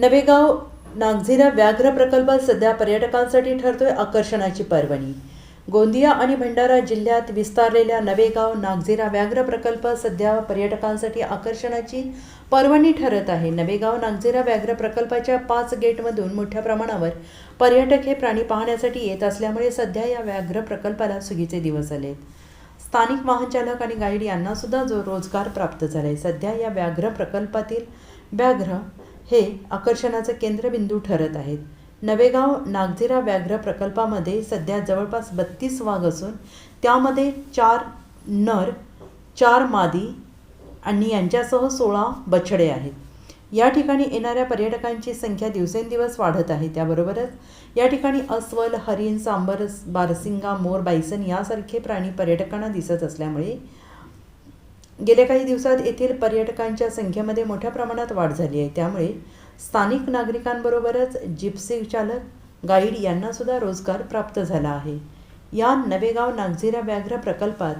नवेगाव नागझिरा व्याघ्र प्रकल्प सध्या पर्यटकांसाठी ठरतोय आकर्षणाची पर्वणी. गोंदिया आणि भंडारा जिल्ह्यात विस्तारलेल्या नवेगाव नागझिरा व्याघ्र प्रकल्प सध्या पर्यटकांसाठी आकर्षणाची पर्वणी ठरत आहे. नवेगाव नागझिरा व्याघ्र प्रकल्पाच्या पाच गेटमधून मोठ्या प्रमाणावर पर्यटक हे प्राणी पाहण्यासाठी येत असल्यामुळे सध्या या व्याघ्र प्रकल्पाला सुगीचे दिवस आले स्थानिक वाहनचालक आणि गाईड यांना सुद्धा जो रोजगार प्राप्त झालाय सध्या या व्याघ्र प्रकल्पातील व्याघ्र हे आकर्षणाचं केंद्रबिंदू ठरत आहेत. नवेगाव नागझिरा व्याघ्र प्रकल्पामध्ये सध्या जवळपास बत्तीस वाघ असून त्यामध्ये चार नर चार मादी आणि यांच्यासह सोळा बछडे आहेत. या ठिकाणी येणाऱ्या पर्यटकांची संख्या दिवसेंदिवस वाढत आहे. त्याबरोबरच या ठिकाणी अस्वल हरिण सांबर बारसिंगा मोर बायसन यासारखे प्राणी पर्यटकांना दिसत असल्यामुळे गेल्या काही दिवसात येथील पर्यटकांच्या संख्येमध्ये मोठ्या प्रमाणात वाढ झाली आहे. त्यामुळे स्थानिक नागरिकांबरोबरच जिप्सी चालक गाईड यांनासुद्धा रोजगार प्राप्त झाला आहे. या नवेगाव नागझिरा व्याघ्र प्रकल्पात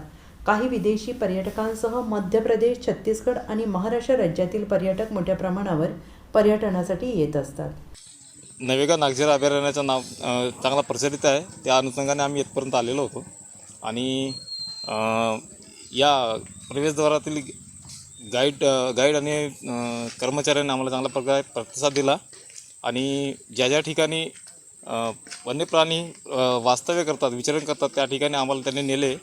काही विदेशी पर्यटकांसह मध्य प्रदेश छत्तीसगड आणि महाराष्ट्र राज्यातील पर्यटक मोठ्या प्रमाणावर पर्यटनासाठी येत असतात. नवेगाव नागझिरा अभयारण्याचं नाव चांगला प्रचलित आहे. त्या अनुषंगाने आम्ही येथपर्यंत आलेलो होतो. आणि या प्रवेशद्वारातील गाईड गाईड आणि कर्मचाऱ्यांनी आम्हाला चांगल्या प्रकारे प्रतिसाद दिला आणि ज्या ज्या ठिकाणी वन्यप्राणी वास्तव्य करतात विचरण करतात त्या ठिकाणी आम्हाला त्यांनी नेले.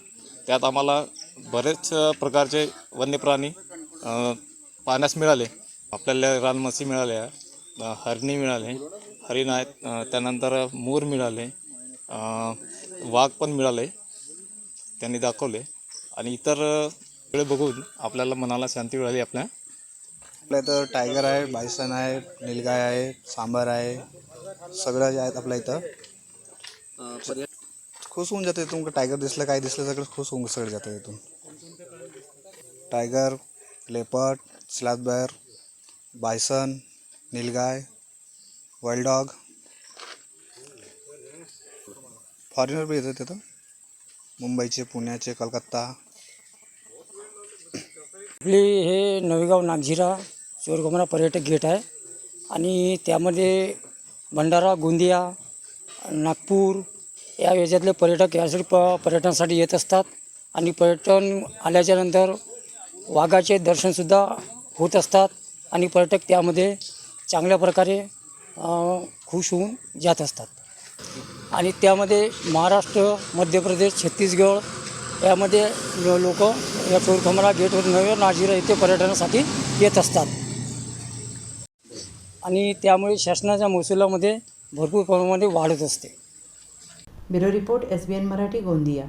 त्यात आम्हाला बरेच प्रकारचे वन्यप्राणी पाहण्यास मिळाले. आपल्याला रानमसी मिळाल्या हरणी मिळाले हरिण आहेत त्यानंतर मोर मिळाले वाघ पण मिळाले त्यांनी दाखवले. आणि इतर वेळ बघून आपल्याला मनाला शांती मिळाली आपल्या. आपल्या इथं टायगर आहे बायसन आहे निलगाय आहे सांबर आहे सगळं जे आहेत आपल्या इथं. खुश होऊन जाते इथून टायगर दिसलं काय दिसलं सगळं खुश होऊन सगळं जातं इथून. Tiger leopard sloth bear bison nilgai wild dog. Foreigner बी येतात तिथं. मुंबईचे पुण्याचे कलकत्ता. आपली हे नवेगाव नागझिरा चोरगमना पर्यटक गेट आहे. आणि त्यामध्ये भंडारा गोंदिया नागपूर या याच्यातले पर्यटक यासाठी प पर्यटनासाठी येत असतात. आणि पर्यटन आल्याच्यानंतर वाघाचे दर्शनसुद्धा होत असतात. आणि पर्यटक त्यामध्ये चांगल्या प्रकारे खुश होऊन जात असतात. आणि त्यामध्ये महाराष्ट्र मध्य प्रदेश छत्तीसगड यामध्ये लोक या चोरखमरा गेटवर नवे नाजिरा येथे पर्यटनासाठी येत असतात. आणि त्यामुळे शासनाच्या महसुलामध्ये भरपूर प्रमाणामध्ये वाढत असते. Bureau report S B N Marathi Gondia.